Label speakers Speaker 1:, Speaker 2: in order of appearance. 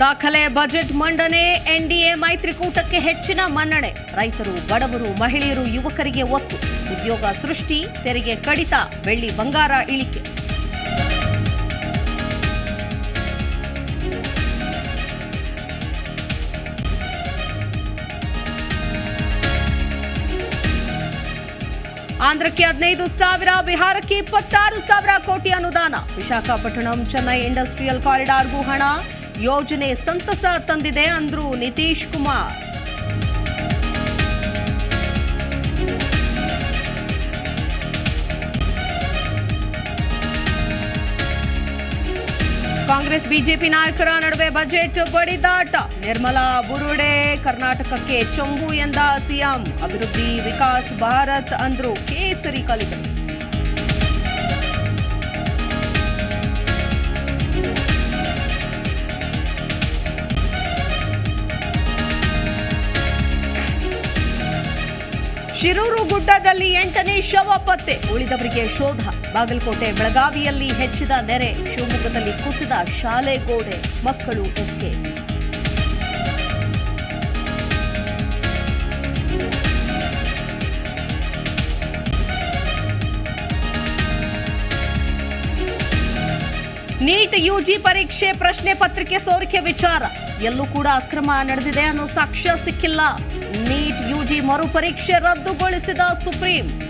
Speaker 1: ದಾಖಲೆ, ಬಜೆಟ್ ಮಂಡನೆ, ಎನ್ಡಿಎ ಮೈತ್ರಿಕೂಟಕ್ಕೆ ಹೆಚ್ಚಿನ ಮನ್ನಣೆ. ರೈತರು, ಬಡವರು, ಮಹಿಳೆಯರು, ಯುವಕರಿಗೆ ಒತ್ತು. ಉದ್ಯೋಗ ಸೃಷ್ಟಿ, ತೆರಿಗೆ ಕಡಿತ, ಬೆಳ್ಳಿ ಬಂಗಾರ ಇಳಿಕೆ. ಆಂಧ್ರಕ್ಕೆ ಹದಿನೈದು ಸಾವಿರ, ಬಿಹಾರಕ್ಕೆ ಇಪ್ಪತ್ತಾರು ಸಾವಿರ ಕೋಟಿ ಅನುದಾನ. ವಿಶಾಖಪಟ್ಟಣಂ, ಚೆನ್ನೈ ಇಂಡಸ್ಟ್ರಿಯಲ್ ಕಾರಿಡಾರ್ಗೂ ಹಣ. ಯೋಜನೆ ಸಂತಸ ತಂದಿದೆ ಅಂದ್ರು ನಿತೀಶ್ ಕುಮಾರ್. ಕಾಂಗ್ರೆಸ್, ಬಿಜೆಪಿ ನಾಯಕರ ನಡುವೆ ಬಜೆಟ್ ಬಡಿದಾಟ. ನಿರ್ಮಲಾ ಬುರುಡೆ ಕರ್ನಾಟಕಕ್ಕೆ ಚೊಂಬು ಎಂದ ಸಿಎಂ. ಅಭಿವೃದ್ಧಿ, ವಿಕಾಸ್, ಭಾರತ್ ಅಂದ್ರು ಕೇಸರಿ ಕಲಿಗಳು ಶಿರೂರು ಗುಡ್ಡದಲ್ಲಿ ಎಂಟನೇ ಶವ ಪತ್ತೆ. ಉಳಿದವರಿಗೆ ಶೋಧ. ಬಾಗಲಕೋಟೆ, ಬೆಳಗಾವಿಯಲ್ಲಿ ಹೆಚ್ಚಿದ ನೆರೆ. ಶಿವಮೊಗ್ಗದಲ್ಲಿ ಕುಸಿದ ಶಾಲೆ ಗೋಡೆ. ಮಕ್ಕಳು ಎಸ್ಕೆ ನೀಟ್ ಯುಜಿ ಪರೀಕ್ಷೆ, ಪ್ರಶ್ನೆ ಪತ್ರಿಕೆ ಸೋರಿಕೆ ವಿಚಾರ. ಎಲ್ಲೂ ಕೂಡ ಅಕ್ರಮ ನಡೆದಿದೆ ಅನ್ನೋ ಸಾಕ್ಷ್ಯ ಸಿಕ್ಕಿಲ್ಲ. ನೀಟ್ ಯುಜಿ ಮರುಪರೀಕ್ಷೆ ರದ್ದುಗೊಳಿಸಿದ ಸುಪ್ರೀಂ.